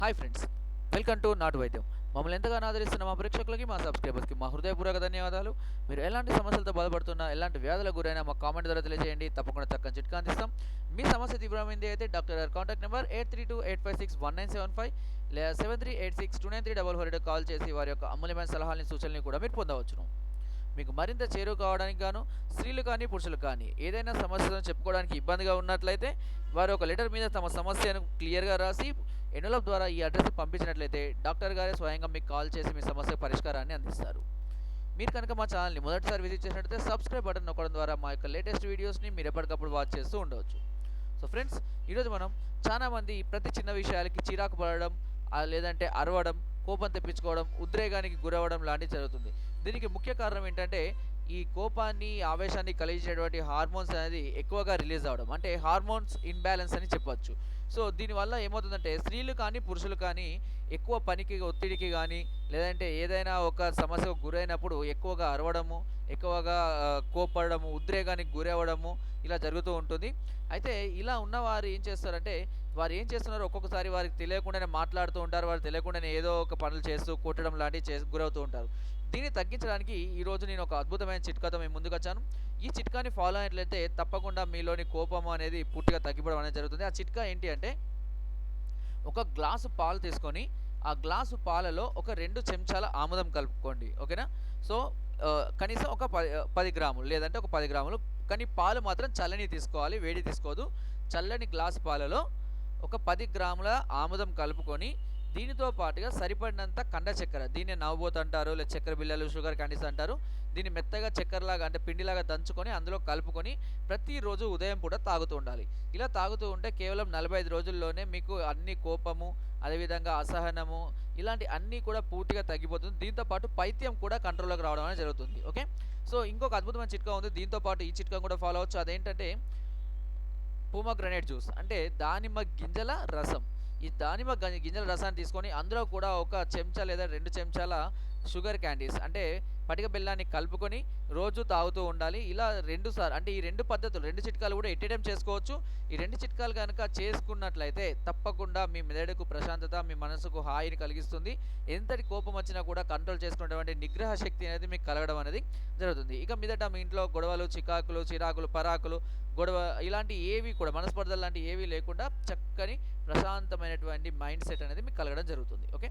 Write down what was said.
Hi friends welcome to నాటు వైద్యం మమ్మల్ని ఎంతగానో ఆదరిస్తున్న మా ప్రేక్షకులకి మా సబ్స్క్రైబర్స్కి మా హృదయపూర్వక ధన్యవాదాలు. మీరు ఎలాంటి సమస్యలతో బాధపడుతున్నా ఎలాంటి వ్యాధులకు గురైనా మా కామెంట్ ద్వారా తెలియజేయండి. తప్పకుండా చక్కని చిట్కా అందిస్తాం. మీ సమస్య తీవ్రమైంది అయితే డాక్టర్ గారి contact number eight three two eight five six one nine seven five లేదా seven three eight six two nine three double four call చేసి వారి యొక్క అమూల్యమైన సలహాలని సూచనలు కూడా మీరు పొందవచ్చును. మీకు మరింత చేరువ కావడానికి గాను స్త్రీలు కానీ పురుషులు కానీ ఏదైనా సమస్యలను చెప్పుకోవడానికి ఇబ్బందిగా ఉన్నట్లయితే వారు ఒక లెటర్ మీద తమ సమస్యను క్లియర్గా రాసి ఎన్వలప్ ద్వారా ఈ అడ్రస్ పంపించినట్లయితే డాక్టర్ గారే స్వయంగా మీకు కాల్ చేసి మీ సమస్య పరిష్కారాన్ని అందిస్తారు. మీరు కనుక మా ఛానల్ని మొదటిసారి విజిట్ చేసినట్లయితే సబ్స్క్రైబ్ బటన్ నొక్కడం ద్వారా మా యొక్క లేటెస్ట్ వీడియోస్ని మీరు ఎప్పటికప్పుడు వాచ్ చేస్తూ ఉండవచ్చు. సో ఫ్రెండ్స్ ఈరోజు మనం చాలామంది ప్రతి చిన్న విషయాలకి చిరాకు పడడం లేదంటే అరవడం కోపం తెప్పించుకోవడం ఉద్రేగానికి గురవ్వడం లాంటివి జరుగుతుంది. దీనికి ముఖ్య కారణం ఏంటంటే ఈ కోపాన్ని ఆవేశాన్ని కలిగించేటువంటి హార్మోన్స్ అనేది ఎక్కువగా రిలీజ్ అవ్వడం అంటే హార్మోన్స్ ఇన్బ్యాలెన్స్ అని చెప్పొచ్చు. సో దీనివల్ల ఏమవుతుందంటే స్త్రీలు కానీ పురుషులు కానీ ఎక్కువ పనికి ఒత్తిడికి కానీ లేదంటే ఏదైనా ఒక సమస్యకు గురైనప్పుడు ఎక్కువగా అరవడము ఎక్కువగా కోపడము ఉద్రేగానికి గురవ్వడము ఇలా జరుగుతూ ఉంటుంది. అయితే ఇలా ఉన్నవారు ఏం చేస్తారంటే వారు ఏం చేస్తున్నారు ఒక్కొక్కసారి వారికి తెలియకుండానే మాట్లాడుతూ ఉంటారు వారు తెలియకుండానే ఏదో ఒక పనులు చేస్తూ కొట్టడం లాంటివి చే గురవుతూ ఉంటారు. దీన్ని తగ్గించడానికి ఈరోజు నేను ఒక అద్భుతమైన చిట్కాతో మేము ముందుకు వచ్చాను ఈ చిట్కాని ఫాలో అయినట్లయితే తప్పకుండా మీలోని కోపము అనేది పూర్తిగా తగ్గిపోవడం అనేది జరుగుతుంది. ఆ చిట్కా ఏంటి అంటే ఒక గ్లాసు పాలు తీసుకొని ఆ గ్లాసు పాలలో ఒక రెండు చెంచాల ఆముదం కలుపుకోండి ఓకేనా? సో కనీసం ఒక పది పది గ్రాములు లేదంటే ఒక పది గ్రాములు. కానీ పాలు మాత్రం చల్లని తీసుకోవాలి వేడి తీసుకోదు. చల్లని గ్లాసు పాలలో ఒక పది గ్రాముల ఆముదం కలుపుకొని దీనితో పాటుగా సరిపడినంత కండ చక్కెర దీన్ని నవ్వుబోతు అంటారు లేదా చక్కెర బిల్లలు షుగర్ క్యాండీస్ అంటారు. దీన్ని మెత్తగా చక్కెరలాగా అంటే పిండిలాగా దంచుకొని అందులో కలుపుకొని ప్రతిరోజు ఉదయం కూడా తాగుతూ ఉండాలి. ఇలా తాగుతూ ఉంటే కేవలం నలభై ఐదు రోజుల్లోనే మీకు అన్ని కోపము అదేవిధంగా అసహనము ఇలాంటి అన్నీ కూడా పూర్తిగా తగ్గిపోతుంది. దీంతో పాటు పైత్యం కూడా కంట్రోల్లోకి రావడం అనేది జరుగుతుంది. ఓకే? సో ఇంకొక అద్భుతమైన చిట్కా ఉంది. దీంతో పాటు ఈ చిట్కా కూడా ఫాలో అవచ్చు అదేంటంటే పూమగ్రనేట్ జ్యూస్ అంటే దానిమ్మ గింజల రసం. ఈ దానిమ్మ గింజల రసాన్ని తీసుకొని అందులో కూడా ఒక చెంచా లేదా రెండు చెంచాల షుగర్ క్యాండీస్ అంటే పటిక బెల్లాన్ని కలుపుకొని రోజు తాగుతూ ఉండాలి. ఇలా రెండు సార్ అంటే ఈ రెండు పద్ధతులు రెండు చిట్కాలు కూడా ఎట్టడం చేసుకోవచ్చు. ఈ రెండు చిట్కాలు కనుక చేసుకున్నట్లయితే తప్పకుండా మీ మెదడుకు ప్రశాంతత మీ మనసుకు హాయిని కలిగిస్తుంది. ఎంతటి కోపం వచ్చినా కూడా కంట్రోల్ చేసుకునేటువంటి నిగ్రహ శక్తి అనేది మీకు కలగడం అనేది జరుగుతుంది. ఇక మీదట మీ ఇంట్లో గొడవలు చికాకులు చిరాకులు పరాకులు గొడవ ఇలాంటి ఏవి కూడా మనస్పర్ధలు లాంటి ఏవి లేకుండా చక్కని ప్రశాంతమైనటువంటి మైండ్ సెట్ అనేది మీకు కలగడం జరుగుతుంది. ఓకే?